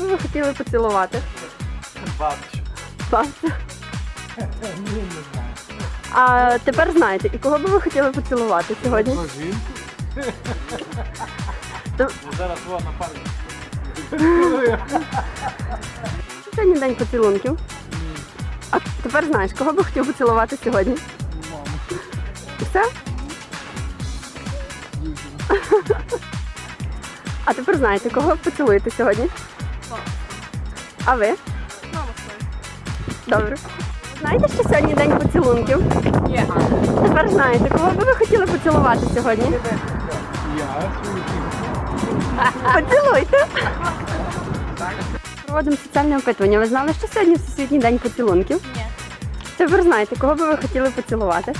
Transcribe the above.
би ви хотіли поцілувати? Бабчу. Бабцю. Ні, не знаю. А тепер знаєте, і кого би ви хотіли поцілувати сьогодні? Жінку? Ну, Зараз вона напарник. Сьогодні день поцілунків. А тепер знаєш, кого би хотів поцілувати сьогодні? Мама. І все? А тепер знаєте, кого поцілуєте сьогодні? А ви? Добре. Знаєте, що сьогодні день поцілунків? Є. Тепер знаєте, кого би ви хотіли поцілувати сьогодні? Я Поцілуйте. Проводимо соціальне опитування. Ви знали, що сьогодні Всесвітній день поцілунків? Ні. Тепер знаєте, кого би ви хотіли поцілувати?